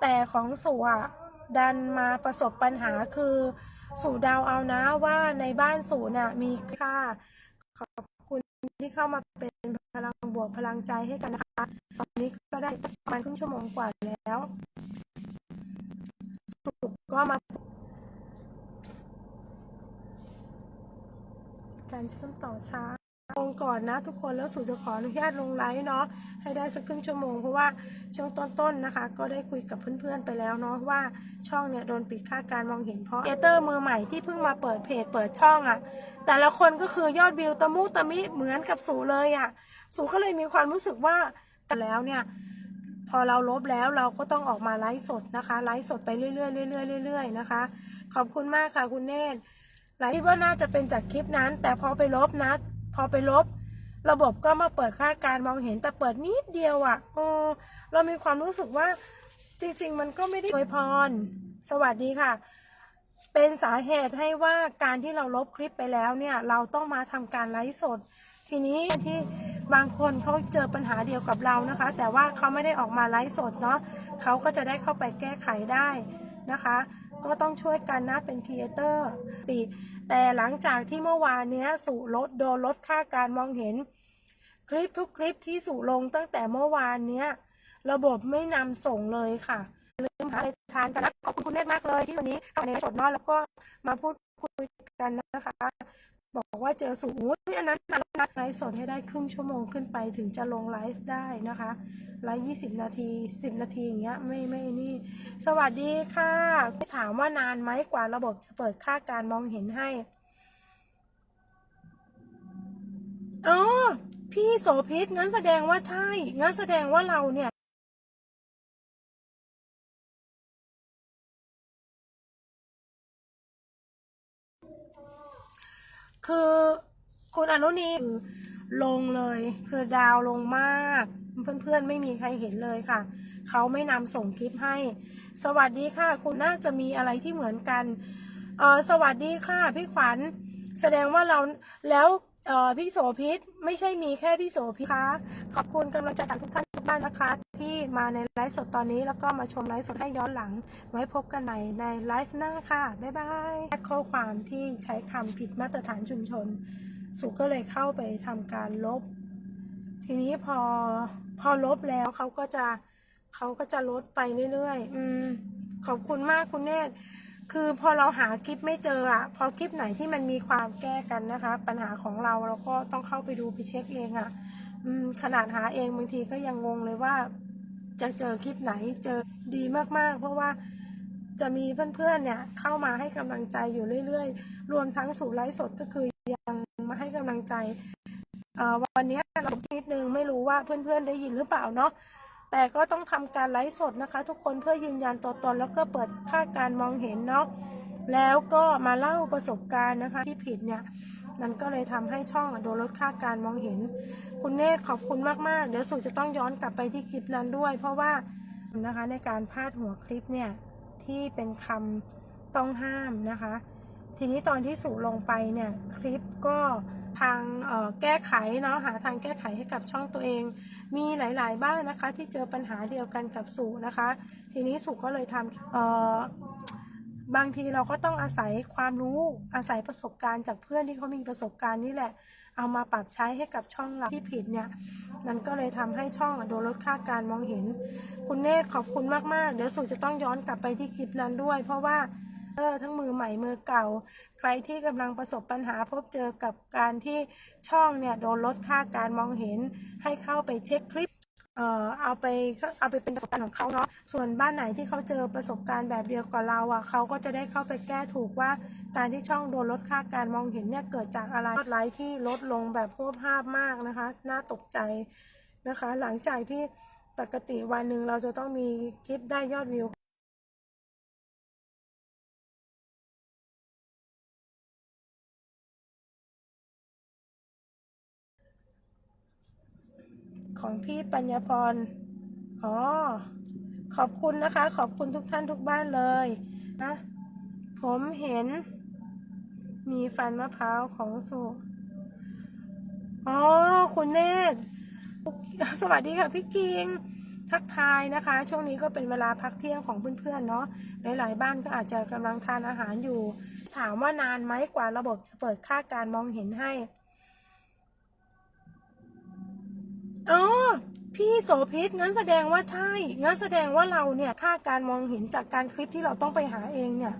แต่ของสู่อะดันมาประสบปัญหาคือสู่ดาวเอานะว่าในบ้านสู่น่ะมีค่า ขอบคุณที่เข้ามาเป็นพลังบวกพลังใจให้กันนะคะ ตอนนี้ก็ได้ประมาณครึ่งชั่วโมงกว่าแล้วสู่ก็มาการเชื่อมต่อช้า ลงก่อนนะทุกคนแล้วสู่จะขออนุญาตลงไลฟ์เนาะให้ได้สักครึ่งชั่วโมงเพราะว่าช่วงต้นๆนะคะ ก็ได้คุยกับเพื่อนๆไปแล้วเนาะว่าช่องเนี่ยโดนปิดค่าการมองเห็นเพราะเอเตอร์มือใหม่ที่เพิ่งมาเปิดเพจเปิดช่องอะ่ะ แต่ละคนก็คือยอดวิวตะมุตะมิเหมือนกับสู่เลยอะ่ะ สู่ก็เลยมีความรู้สึกว่าแล้วเนี่ยพอเราลบแล้วเราก็ต้องออกมาไลฟ์สดนะคะไลฟ์สดไปเรื่อยๆเรื่อยๆเรื่อยๆนะคะ ขอบคุณมากค่ะคุณเนตรหลายคิดว่าน่าจะเป็นจากคลิปนั้น แต่พอไปลบนะ พอไปลบ ระบบก็มาเปิดค่าการมองเห็นแต่เปิดนิดเดียวอะ่ะโอ้เรามีความรู้สึกว่าจริง ๆ มันก็ไม่ได้อวยพร สวัสดีค่ะ เป็นสาเหตุให้ว่าการที่เราลบคลิปไปแล้วเนี่ย เราต้องมาทำการไลฟ์สด ทีนี้ที่บางคนเขาเจอปัญหาเดียวกับเรานะคะ แต่ว่าเขาไม่ได้ออกมาไลฟ์สดเนาะเขาก็จะได้เข้าไปแก้ไขได้ นะคะ ก็ต้องช่วยกันนะเป็นครีเอเตอร์ตีแต่หลังจากที่เมื่อวานเนี้ยสู่ลดโดนลดค่าการมองเห็น คลิปทุกคลิปที่สู่ลงตั้งแต่เมื่อวานเนี้ยระบบไม่นำส่งเลยค่ะลืมหาอะไรทานกันนะขอบคุณคุณเนตรมากเลยที่วันนี้เข้ามาในสดเนอแล้วก็มาพูดคุยกันนะคะ บอกว่าเจอสูงอุ้ยอันนั้นนานแล้วนะไลฟ์สดให้ได้ครึ่งชั่วโมงขึ้นไปถึงจะลงไลฟ์ได้นะคะไลฟ์ยี่สิบนาทีสิบนาทีอย่างเงี้ยไม่ไม่นี่ สวัสดีค่ะถามว่านานไหมกว่าระบบจะเปิดค่าการมองเห็นให้อ๋อพี่โสภิตงั้นแสดงว่าใช่ งั้นแสดงว่าเราเนี่ย คือคุณอนุนีคือลงเลย คือดาวลงมาก เพื่อนๆไม่มีใครเห็นเลยค่ะ เขาไม่นำส่งคลิปให้ สวัสดีค่ะ คุณน่าจะมีอะไรที่เหมือนกันเออสวัสดีค่ะพี่ขวัญ แสดงว่าเราแล้วเออพี่โสภิตไม่ใช่มีแค่พี่โสภิตคะขอบคุณกำลังใจจากทุกท่าน ทุกบ้านนะคะที่มาในไลฟ์สดตอนนี้ แล้วก็มาชมไลฟ์สดให้ย้อนหลัง ไว้พบกันใหม่ในไลฟ์หน้าค่ะ บ๊ายบายข้อความที่ใช้คำผิดมาตรฐานชุมชน สุก็เลยเข้าไปทำการลบ ทีนี้พอพอลบแล้วเขาก็จะเขาก็จะลดไปเรื่อยๆ อืมขอบคุณมากคุณเนตร คือพอเราหาคลิปไม่เจออะพอคลิปไหนที่มันมีความแก้กันนะคะ ปัญหาของเราเราก็ต้องเข้าไปดูไปเช็คเองอะอขนาดหาเองบางทีก็ยังงงเลยว่า จะเจอคลิปไหนเจอดีมากๆ เพราะว่าจะมีเพื่อนๆเนี่ยเข้ามาให้กำลังใจอยู่เรื่อยๆ รวมทั้งสู่ไลฟ์สดก็คือยังมาให้กำลังใจวันนี้เรานิดนึงไม่รู้ว่าเพื่อนๆได้ยินหรือเปล่าเนาะ แต่ก็ต้องทำการไลฟ์สดนะคะ ทุกคนเพื่อยืนยันตัวตนแล้วก็เปิดค่าการมองเห็นเนาะแล้วก็มาเล่าประสบการณ์นะคะที่ผิดเนี่ยมันก็เลยทำให้ช่องโดนลดค่าการมองเห็น คุณเนตรขอบคุณมากๆ เดี๋ยวสุจะต้องย้อนกลับไปที่คลิปนั้นด้วย เพราะว่านะคะในการพาดหัวคลิปเนี่ยที่เป็นคำต้องห้ามนะคะ ทีนี้ตอนที่สู่ลงไปเนี่ยคลิปก็ ทางแก้ไขเนาะหาทางแก้ไขให้กับช่องตัวเอง มีหลาย ๆ บ้านนะคะ ที่เจอปัญหาเดียวกันกับสู่นะคะ ทีนี้สู่ก็เลยทำบางทีเราก็ต้องอาศัยความรู้อาศัยประสบการณ์จากเพื่อนที่เขามีประสบการณ์นี่แหละ เอามาปรับใช้ให้กับช่องเราที่ผิดเนี่ยมันก็เลยทำให้ช่องโดนลดค่าการมองเห็น คุณเนตรขอบคุณมาก ๆ เดี๋ยวสูจะต้องย้อนกลับไปที่คลิปนั้นด้วย เพราะว่า เออทั้งมือใหม่มือเก่า ใครที่กำลังประสบปัญหาพบเจอกับการที่ช่องเนี่ยโดนลดค่าการมองเห็น ให้เข้าไปเช็คคลิปเอ่อเอาไปเอาไปเป็นประสบการณ์ของเขาเนาะส่วนบ้านไหนที่เขาเจอประสบการณ์แบบเดียวกับเราอะเขาก็จะได้เข้าไปแก้ถูกว่า การที่ช่องโดนลดค่าการมองเห็นเนี่ยเกิดจากอะไรยอดไลค์ที่ลดลงแบบพวภาพมากนะคะ น่าตกใจนะคะ หลังจากที่ปกติวันหนึ่งเราจะต้องมีคลิปได้ยอดวิว ของพี่ปัญญพร อ๋อ ขอบคุณนะคะ ขอบคุณทุกท่านทุกบ้านเลยนะผมเห็น มีฟันมะพร้าวของสุอ๋อ คุณเนตสวัสดีค่ะพี่กิงทักทายนะคะ ช่วงนี้ก็เป็นเวลาพักเที่ยงของเพื่อนๆเนาะหลายๆบ้านก็อาจจะกำลังทานอาหารอยู่ ถามว่านานไหมกว่าระบบจะเปิดค่าการมองเห็นให้ อ๋อพี่โสภิตงั้นแสดงว่าใช่ งั้นแสดงว่าเราเนี่ยค่าการมองเห็นจากการคลิปที่เราต้องไปหาเองเนี่ย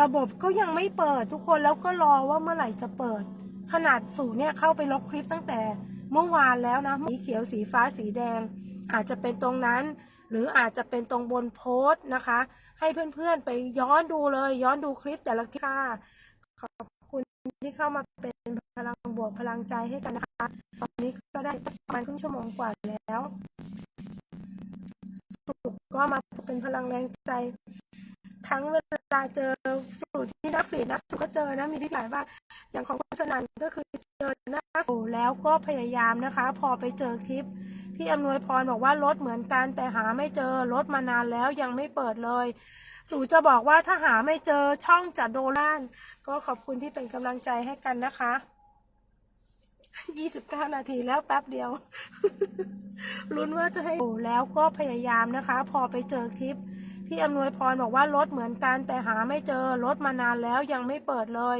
ระบบก็ยังไม่เปิดทุกคนแล้วก็รอว่าเมื่อไหร่จะเปิด ขนาดสู่เนี่ยเข้าไปลบคลิปตั้งแต่เมื่อวานแล้วนะสีเขียวสีฟ้าสีแดง อาจจะเป็นตรงนั้น หรืออาจจะเป็นตรงบนโพสต์นะคะ ให้เพื่อนๆไปย้อนดูเลย ย้อนดูคลิปแต่ละคลิปค่ะขอบคุณที่เข้ามาเป็น พลังบวกพลังใจให้กันนะคะ ตอนนี้ก็ได้ประมาณครึ่งชั่วโมงกว่าแล้วสุขก็มาเป็นพลังแรงใจ ทั้งเวลาเจอสูตรที่นักฝีดนะสุก็เจอนะมีที่หลายว่า อย่างของคุณสนันก็คือเจอหน้าโแล้วก็พยายามนะคะ พอไปเจอคลิปพี่อำนวยพรบอกว่ารถเหมือนกันแต่หาไม่เจอรถมานานแล้วยังไม่เปิดเลย สู่จะบอกว่าถ้าหาไม่เจอช่องจะโดนล้าน ก็ขอบคุณที่เป็นกำลังใจให้กันนะคะ 29 นาทีแล้วแป๊บเดียว ลุ้นว่าจะให้โอแล้วก็พยายามนะคะ พอไปเจอคลิป พี่อำนวยพรบอกว่ารถเหมือนกันแต่หาไม่เจอรถมานานแล้วยังไม่เปิดเลย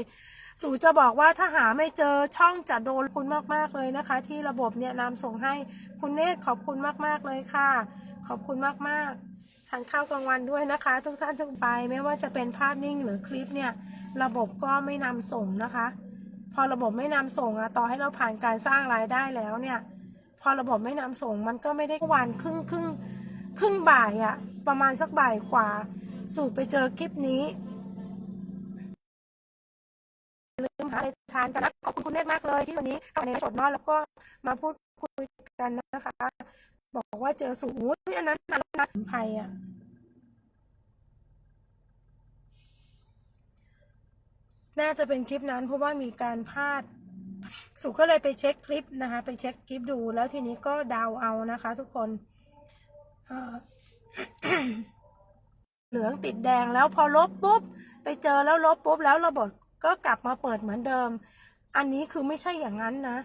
สู่จะบอกว่าถ้าหาไม่เจอช่องจะโดนคุณมากๆเลยนะคะ ที่ระบบเนี่ยนำส่งให้คุณเนตขอบคุณมากๆเลยค่ะ ขอบคุณมากๆทานข้าวกลางวันด้วยนะคะ ทุกท่านทุกไปไม่ว่าจะเป็นภาพนิ่งหรือคลิปเนี่ย ระบบก็ไม่นำส่งนะคะ พอระบบไม่นำส่งอะต่อให้เราผ่านการสร้างรายได้แล้วเนี่ย พอระบบไม่นำส่งมันก็ไม่ได้วันครึ่งครึ่งครึ่งบ่ายอะประมาณสักบ่ายกว่า สู่ไปเจอคลิปนี้ลืมหาอะไรทานกันนะขอบคุณคุณเนตมากเลยที่วันนี้เข้ามาในสดนอะแล้วก็มาพูดคุยกันนะคะ บอกว่าเจอสูตรอันนั้นนานแล้วนะภัยอะ น่าจะเป็นคลิปนั้นเพราะว่ามีการพลาด สุก็เลยไปเช็คคลิปนะคะ ไปเช็คคลิปดูแล้วทีนี้ก็เดาเอานะคะ ทุกคนเเหลืองติดแดงแล้วพอลบปุ๊บ ไปเจอแล้วลบปุ๊บแล้วระบบก็กลับมาเปิดเหมือนเดิม อันนี้คือไม่ใช่อย่างนั้นนะ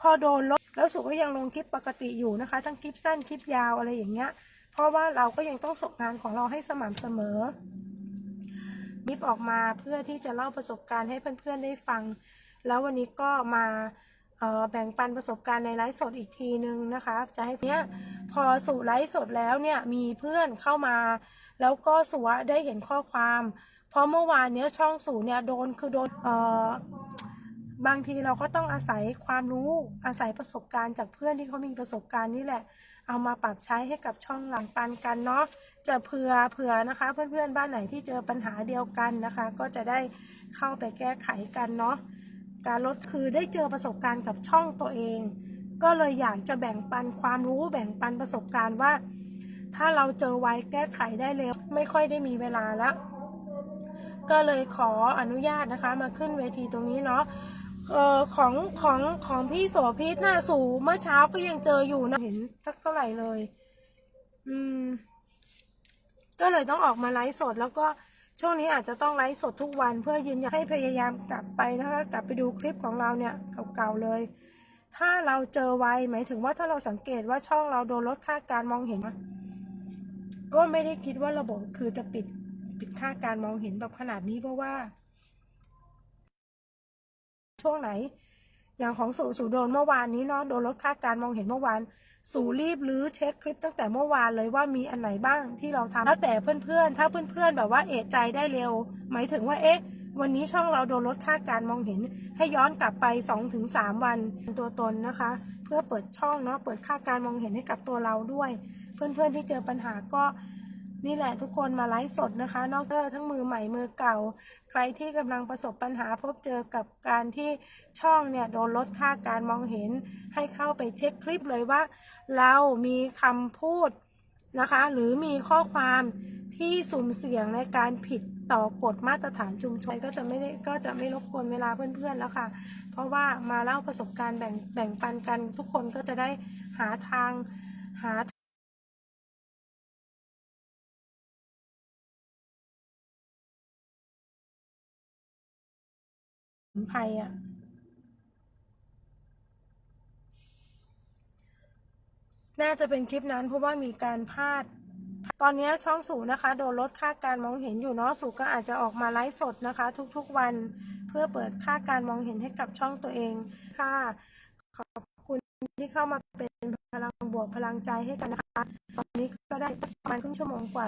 พอโดนลบแล้วสุก็ยังลงคลิปปกติอยู่นะคะ ทั้งคลิปสั้นคลิปยาวอะไรอย่างเงี้ย เพราะว่าเราก็ยังต้องส่งงานของเราให้สม่ำเสมอ บิบออกมาเพื่อที่จะเล่าประสบการณ์ให้เพื่อนๆได้ฟัง แล้ววันนี้ก็มาแบ่งปันประสบการณ์ในไลฟ์สดอีกทีนึงนะคะ จะให้เนี้ยพอสู่ไลฟ์สดแล้วเนี่ยมีเพื่อนเข้ามา แล้วก็สุวะได้เห็นข้อความ เพราะเมื่อวานเนี้ยช่องสู่เนี่ยโดนคือโดนเอ่อบางทีเราก็ต้องอาศัยความรู้อาศัยประสบการณ์จากเพื่อนที่เขามีประสบการณ์นี่แหละ เอามาปรับใช้ให้กับช่องหลังปันกันเนาะจะเผื่อเผื่อนะคะ เพื่อนๆบ้านไหนที่เจอปัญหาเดียวกันนะคะ ก็จะได้เข้าไปแก้ไขกันเนาะการลดคือได้เจอประสบการณ์กับช่องตัวเอง ก็เลยอยากจะแบ่งปันความรู้แบ่งปันประสบการณ์ว่า ถ้าเราเจอไว้แก้ไขได้เร็วไม่ค่อยได้มีเวลาแล้วก็เลยขออนุญาตนะคะมาขึ้นเวทีตรงนี้เนาะ เอ่อของของของพี่โสภิตหน้าสูเมื่อเช้าก็ยังเจออยู่นะเห็นสักเท่าไหร่เลย อืม ก็เลยต้องออกมาไลฟ์สด แล้วก็ช่วงนี้อาจจะต้องไลฟ์สดทุกวันเพื่อยืนยันให้พยายามกลับไปนะคะกลับไปดูคลิปของเราเนี่ยเก่าๆเลย ถ้าเราเจอไวหมายถึงว่าถ้าเราสังเกตว่าช่องเราโดนลดค่าการมองเห็นก็ไม่ได้คิดว่าระบบคือจะปิดปิดค่าการมองเห็นแบบขนาดนี้เพราะว่า ช่วงไหน อย่างของสู่สู่โดนเมื่อวานนี้เนาะโดนลดค่าการมองเห็นเมื่อวาน สู่รีบรื้อเช็คคลิปตั้งแต่เมื่อวานเลยว่ามีอันไหนบ้างที่เราทำแล้วแต่เพื่อนๆ ถ้าเพื่อนๆ แบบว่าเอะใจได้เร็ว หมายถึงว่าเอ๊ะวันนี้ช่องเราโดนลดค่าการมองเห็น ให้ย้อนกลับไป 2-3 วันตัวตนนะคะ เพื่อเปิดช่องเนาะเปิดค่าการมองเห็นให้กับตัวเราด้วย เพื่อนๆที่เจอปัญหาก็ นี่แหละทุกคนมาไลฟ์สดนะคะ นอกจากทั้งมือใหม่มือเก่า ใครที่กำลังประสบปัญหาพบเจอกับการที่ช่องเนี่ยโดนลดค่าการมองเห็น ให้เข้าไปเช็คคลิปเลยว่า เรามีคำพูดนะคะ หรือมีข้อความที่สุ่มเสี่ยงในการผิดต่อกฎมาตรฐานชุมชนก็จะไม่ได้ก็จะไม่รบกวนเวลาเพื่อนๆแล้วค่ะ เพราะว่ามาเล่าประสบการณ์แบ่งแบ่งปันกันทุกคนก็จะได้หาทางหา ภัยอะ น่าจะเป็นคลิปนั้นเพราะว่ามีการพลาด ตอนนี้ช่องสูนะคะ โดนลดค่าการมองเห็นอยู่เนาะสูก็อาจจะออกมาไลฟ์สดนะคะ ทุกๆวันเพื่อเปิดค่าการมองเห็นให้กับช่องตัวเองค่ะขอบคุณที่เข้ามาเป็นพลังบวกพลังใจให้กันนะคะ ตอนนี้ก็ได้ประมาณครึ่งชั่วโมงกว่า